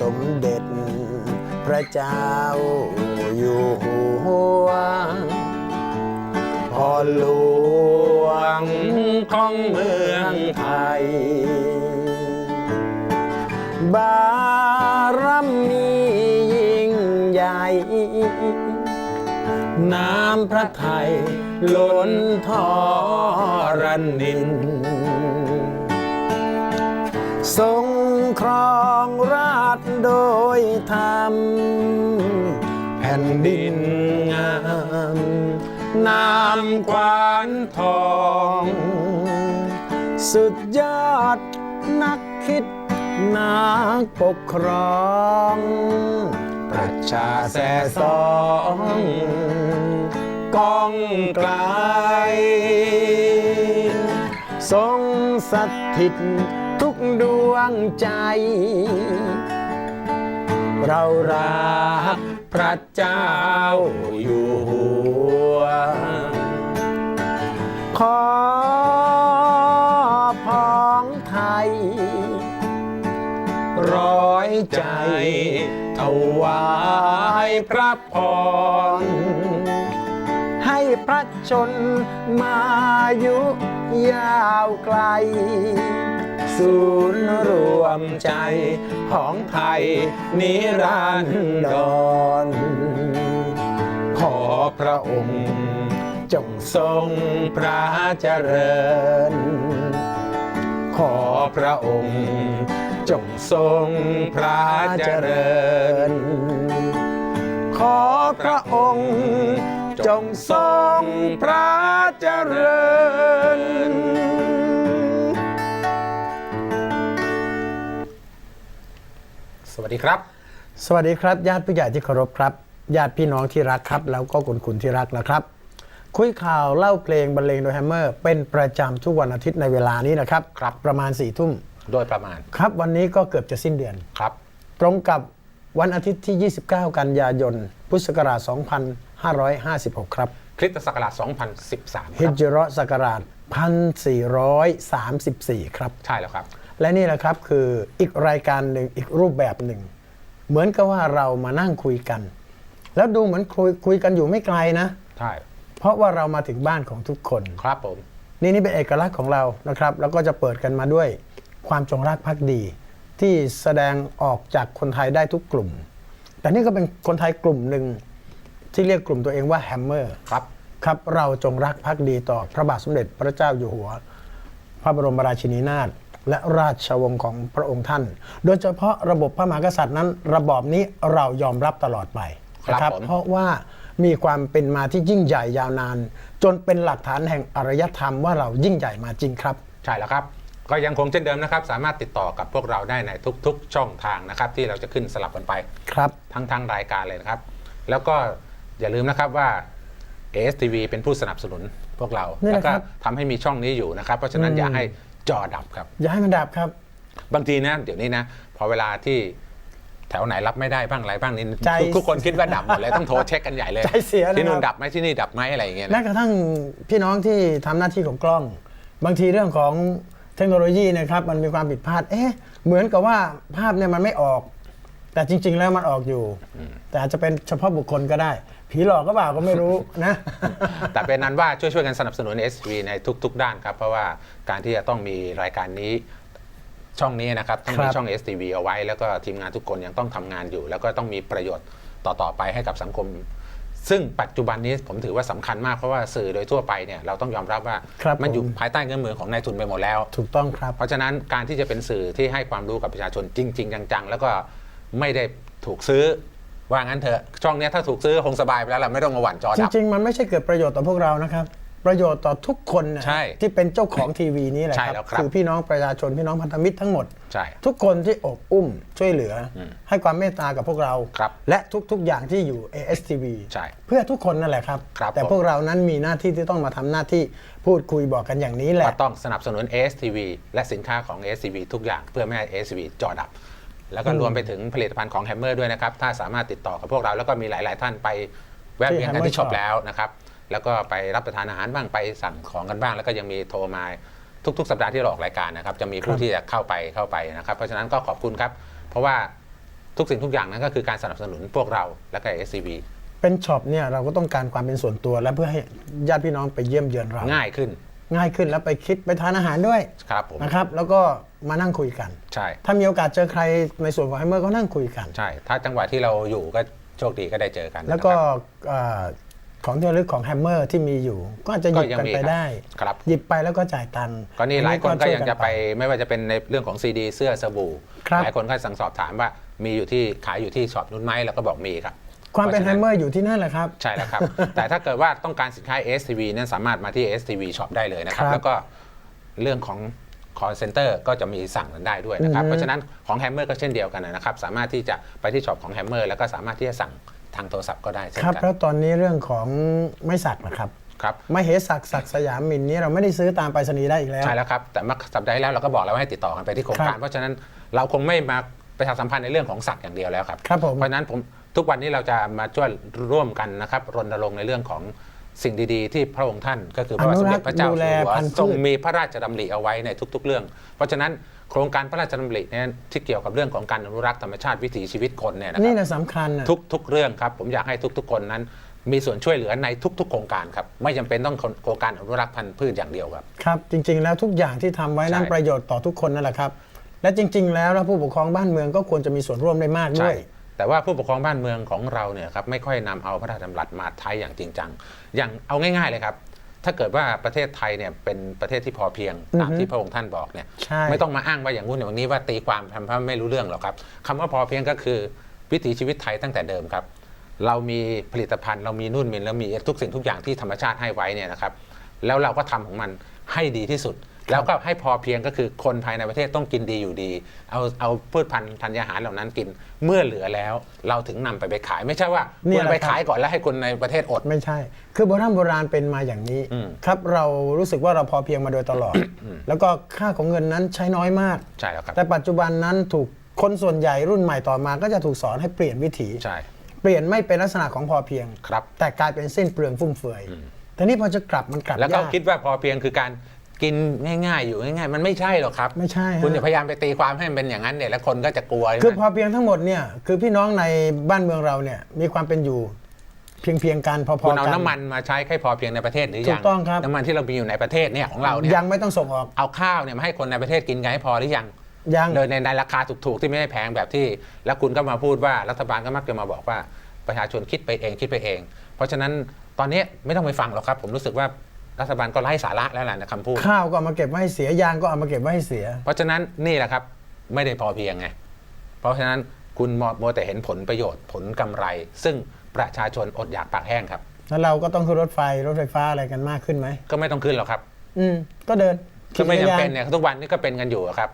สมเด็จ พระเจ้าอยู่หัวพ่อหลวงของเมืองไทย บารมียิ่งใหญ่ น้ำพระไทยล้นทอรันนินทรง ครองราชโดยธรรม แผ่นดินงามน้ำควานทอง สุดยอดนักคิดนักปกครองประชาแสสองกองไกลทรงสถิต ทุกดวงใจ เรารักพระเจ้าอยู่หัว ขอพ้องไทย ร้อยใจถวายพระพร ให้พระชนมายุยาวไกล ศูนย์รวมใจของไทยนิรันดร ขอพระองค์จงทรงพระเจริญ ขอพระองค์จงทรงพระเจริญ ขอพระองค์จงทรงพระเจริญ สวัสดีครับ สวัสดีครับญาติผู้ใหญ่ที่เคารพครับ ญาติพี่น้องที่รักครับ แล้วก็คุณคุณที่รักนะครับ คุยข่าวเล่าเพลงบรรเลงโดยแฮมเมอร์ เป็นประจำทุกวันอาทิตย์ในเวลานี้นะครับครับ ประมาณ4ี่ทุ่มโดยประมาณครับ วันนี้ก็เกือบจะสิ้นเดือนครับ ตรงกับวันอาทิตย์ที่ 29 กันยายน พุทธศักราช 2556 ครับ คริสตศักราช 2013คฮิรับจเราะห์ศักราช 1434 ครับ ใช่แล้วครับ และนี่แหละครับคืออีกรายการหนึ่งอีกรูปแบบหนึ่ง เหมือนกับว่าเรามานั่งคุยกัน แล้วดูเหมือนคุยคุยกันอยู่ไม่ไกลนะ ใช่ เพราะว่าเรามาถึงบ้านของทุกคนครับผม นี่นี่เป็นเอกลักษณ์ของเรานะครับ แล้วก็จะเปิดกันมาด้วยความจงรักภักดี ที่แสดงออกจากคนไทยได้ทุกกลุ่ม แต่นี่ก็เป็นคนไทยกลุ่มหนึ่งที่เรียกกลุ่มตัวเองว่าแฮมเมอร์ครับครับ เราจงรักภักดีต่อพระบาทสมเด็จพระเจ้าอยู่หัว พระบรมราชินีนาถ และราชวงศ์ของพระองค์ท่าน โดยเฉพาะระบบพระมหากษัตริย์นั้น ระบอบนี้เรายอมรับตลอดไปนะคครัรับบผมเพราะว่ามีความเป็นมาที่ยิ่งใหญ่ยาวนาน จนเป็นหลักฐานแห่งอารยธรรมว่าเรายิ่งใหญ่มาจริงครับ ใช่แล้วครับ ก็ยังคงเช่นเดิมนะครับ สามารถติดต่อกับพวกเราได้ในทุก ๆ ช่องทางนะครับ ที่เราจะขึ้นสลับกันไปครับ ทั้งทางรายการเลยนะครับ แล้วก็อย่าลืมนะครับว่า ASTV เป็นผู้สนับสนุนพวกเรานี่แหแล้ละวก็ครับทำให้มีช่องนี้อยู่นะครับ เพราะฉะนั้นอืมอย่าให้ จอดับครับ อย่าให้มันดับครับ บางทีนะ เดี๋ยวนี้นะ พอเวลาที่แถวไหนรับไม่ได้บ้างอะไรบ้างนี่ใจ ทุกทุกคนคิดว่าดับหมดเลยต้องโทรเช็คกันใหญ่เลยใจเสียนะครับที่นู่นดับไหมที่นี่ดับไหมอะไรอย่างเงี้ยแม้นะกระทั่งพี่น้องที่ทำหน้าที่ของกล้อง บางทีเรื่องของเทคโนโลยีนะครับ มันมีความผิดพลาด เอ๊ะ เหมือนกับว่าภาพเนี่ยมันไม่ออก แต่จริง ๆ แล้วมันออกอยู่ แต่อาจจะเป็นเฉพาะบุคคลก็ได้ ผีหลอกก็เปล่าก็ไม่รู้นะ แต่เป็นนั้นว่าช่วยช่วยๆกันสนับสนุน SV ในทุก ๆ ด้านครับ เพราะว่าการที่จะต้องมีรายการนี้ช่องนี้นะครับต้องมีครับช่อง STV เอาไว้ แล้วก็ทีมงานทุกคนยังต้องทำงานอยู่ แล้วก็ต้องมีประโยชน์ต่อๆไปให้กับสังคม ซึ่งปัจจุบันนี้ผมถือว่าสำคัญมากเพราะว่าสื่อโดยทั่วไปเนี่ยเราต้องยอมรับว่าครับมันอยู่ผม ภายใต้เงื่อนมือของนายทุนไปหมดแล้ว ถูกต้องครับ เพราะฉะนั้นการที่จะเป็นสื่อที่ให้ความรู้กับประชาชนจริง ๆ จังๆ แล้วก็ไม่ได้ถูกซื้อ ว่างั้นเถอะช่องเนี้ยถ้าถูกซื้อคงสบายไปแล้วล่ะไม่ต้องมาหวั่นจอจดับ ริง ๆ มันไม่ใช่เกิดประโยชน์ต่อพวกเรานะครับ ประโยชน์ต่อทุกคนนะใช่ที่เป็นเจ้าของทีวีนี้แหละใช่คแล้รับวครับคือพี่น้องประชาชนพี่น้องพันธมิตรทั้งหมด ใช่ ทุกคนที่อบอุ้มช่วยเหลืออมให้ความเมตตากับพวกเรา ครับและทุกๆอย่างที่อยู่ ASTV ใช่เพื่อทุกคนนั่นแหละครับ ครับแต่ผม พวกเรานั้นมีหน้าที่ที่ต้องมาทำหน้าที่พูดคุยบอกกันอย่างนี้แหละก็ต้องสนับสนุน ASTV และสินค้าของ ASTV ทุกอย่างเพื่อไม่ให้ ASTV จอดับ แล้วก็รวมไปถึงผลิตภัณฑ์ของ Hammer ด้วยนะครับ ถ้าสามารถติดต่อกับพวกเราแล้วก็มีหลาย ๆ ท่านไปแวะเวียนกันที่ที่ช็อป Hammer Shop แล้วนะครับ แล้วก็ไปรับประทานอาหารบ้างไปสั่งของกันบ้าง แล้วก็ยังมีโทรมาทุก ๆ สัปดาห์ที่เราออกรายการนะครับ จะมีผู้ที่จะเข้าไปเข้าไปนะครับ เพราะฉะนั้นก็ขอบคุณครับ เพราะว่าทุกสิ่งทุกอย่างนั้นก็คือการสนับสนุนพวกเราและก็ SCB เป็นช็อปเนี่ยเราก็ต้องการความเป็นส่วนตัวและเพื่อให้ญาติพี่น้องไปเยี่ยมเยือนเราง่ายขึ้น ง่ายขึ้นแล้วไปคิดไปทานอาหารด้วยครับผมนะครับแล้วก็มานั่งคุยกัน ใช่ ถ้ามีโอกาสเจอใครในส่วนของไฮเมอร์ก็นั่งคุยกัน ใช่ ถ้าจังหวะที่เราอยู่ก็โชคดีก็ได้เจอกัน แล้วก็นะครับเอ่อของที่ระลึกของแฮมเมอร์ที่มีอยู่ ก็อาจจะหยิบก็ยังกันมีไปครับได้ครับหยิบไปแล้วก็จ่ายตังค์ก็นี่หลายคนก็ช่วยังจะไปไม่ว่าจะเป็นในเรื่องของซีดีเสื้อสบู่ครับหลายคนก็สั่งสอบถามว่ามีอยู่ที่ขายอยู่ที่ช็อปนู้นไหมแล้วก็บอกมีครับ ความเป็นพไฮระฉะเมอร์อยู่ที่นั่นแหละครับ ใช่แล้วครับ แต่ถ้าเกิดว่าต้องการสินค้า STV นั้นสามารถมาที่ STV Shop ได้เลยนะครับครับแล้วก็เรื่องของ call center ก็จะมีสั่งกันได้ด้วยนะครับอือฮึเพราะฉะนั้นของ Hammer ก็เช่นเดียวกันนะครับ สามารถที่จะไปที่ช็อปของ Hammer แล้วก็สามารถที่จะสั่งทางโทรศัพท์ก็ได้เช่นครับกัแล้นวตอนนี้เรื่องของไม่สักนะครับครับไม่เหสักสักสยามมินนี้เราไม่ได้ซื้อตามไปรษณีย์ได้อีกแล้ว ใช่แล้วครับ แต่เมื่อสัปดาห์ที่แล้วเราก็บอกแล้วว่าให้ติดต่อกันไปที่โครงการครับเพราะฉะนั้นเราคงไม่มาประชาสัมพันธ์ในเรื่องของสัตว์อย่างเดียวแล้วครับ ครับผม เพราะฉะนั้นผม ทุกวันนี้เราจะมาช่วยร่วมกันนะครับรณรงค์ในเรื่องของสิ่งดีๆ ที่พระองค์ท่านก็คือพระบาทสมเด็จพระเจ้าอยู่หัวอนุรักษ์ดูแลพันธุ์พืชทรงมีพระราชดำริเอาไว้ในทุก ๆ เรื่อง เพราะฉะนั้นโครงการพระราชดำริเนี่ยที่เกี่ยวกับเรื่องของการอนุรักษ์ธรรมชาติวิถีชีวิตคนเนี่ยนะคนี่รับนะสำคัญนะทุก ๆ เรื่องครับ ผมอยากให้ทุก ๆ คนนั้น มีส่วนช่วยเหลือในทุก ๆ โครงการครับไม่จำเป็นต้องโครงการอนุรักษ์พันธุ์พืชอย่างเดียวครับครับจริง ๆ แล้วทุกอย่างที่ทำไว้นั้นใช่ประโยชน์ต่อทุกคนนั่นแหละครับและจริง ๆ แล้วนะผู้ปกครองบ้านเมืองก็ควรจะมีส่วนร่วมได้มากด้ใช่วย แต่ว่าผู้ปกครองบ้านเมืองของเราเนี่ยครับไม่ค่อยนำเอาพระราชดำรัสมาใช้อย่างจริงจัง อย่างเอาง่ายๆเลยครับ ถ้าเกิดว่าประเทศไทยเนี่ยเป็นประเทศที่พอเพียงตามอือฮึที่พระองค์ท่านบอกเนี่ยใช่ไม่ต้องมาอ้างว่าอย่างงู้นอย่างนี้ว่าตีความทำให้ไม่รู้เรื่องหรอกครับคำว่าพอเพียงก็คือวิถีชีวิตไทยตั้งแต่เดิมครับเรามีผลิตภัณฑ์เรามีนู่นมีแล้วมีทุกสิ่งทุกอย่างที่ธรรมชาติให้ไว้เนี่ยนะครับ แล้วเราก็ทำของมันให้ดีที่สุด แล้วก็ให้พอเพียงก็คือคนภายในประเทศต้องกินดีอยู่ดี เอาเอาพืชพันธุ์ธัญญาหารเหล่านั้นกินเมื่อเหลือแล้ว เราถึงนำไปไปขายไม่ใช่ว่าเนี่คุยณแหละไปครับ ขายก่อนแล้วให้คนในประเทศอด ไม่ใช่ คือโบราณโบราณเป็นมาอย่างนี้ อืมครับเรารู้สึกว่าเราพอเพียงมาโดยตลอด แล้วก็ค่าของเงินนั้นใช้น้อยมาก ใช่แล้วครับ แต่ปัจจุบันนั้นถูกคนส่วนใหญ่รุ่นใหม่ต่อมาก็จะถูกสอนให้เปลี่ยนวิถี ใช่ เปลี่ยนไม่เป็นลักษณะของพอเพียง ครับ แต่กลายเป็นสิ้นเปลืองฟุ่มเฟือยแต่นี่พอจะกลับมันกลับแล้วก็ยากคิดว่าพอเพียงคือการ กินง่ายๆอยู่ง่ายๆ มันไม่ใช่หรอกครับ ไม่ใช่ฮะ คุณอย่าพยายามไปตีความให้มันเป็นอย่างนั้นเนี่ยแล้วคนก็จะกลัวคือใช่ไหพมอเพียงทั้งหมดเนี่ยคือพี่น้องในบ้านเมืองเราเนี่ยมีความเป็นอยู่เพียงเพียงกันพอๆคุณเอากันน้ำมันมาใช้แค่พอเพียงในประเทศหรือถูยังกต้องครับ น้ำมันที่เรามีอยู่ในประเทศเนี่ยของเราเนี่ยยังไม่ต้องส่งออกเอาข้าวเนี่ยมาให้คนในประเทศกินกันให้พอหรือยัง ยัง โดยในในราคาถูกๆที่ไม่ได้แพงแบบที่ แล้วคุณก็มาพูดว่ารัฐบาลก็มักจะมาบอกว่าประชาชนคิดไปเองคิดไปเอง เพราะฉะนั้นตอนนี้ไม่ต้องไปฟังหรอกครับ ผมรู้สึกว่า รัฐบาลก็ไร้สาระแล้วแหละในคำพูด ข้าวก็เอามาเก็บไว้ให้เสียยางก็เอามาเก็บไว้ให้เสีย เพราะฉะนั้นนี่แหละครับไม่ได้พอเพียงไง เพราะฉะนั้นคุณมมัวแต่เห็นผลประโยชน์ผลกำไร ซึ่งประชาชนอดอยากปากแห้งครับ แล้วเราก็ต้องขึ้นรถไฟรถไฟฟ้าอะไรกันมากขึ้นไหมก็ไม่ต้องขึ้นหรอกครับ อืม ก็เดินก็ไม่ขี่จำจักรยาเป็นเนี่ยทุกวันนี้ก็เป็นกันอยู่อะครับ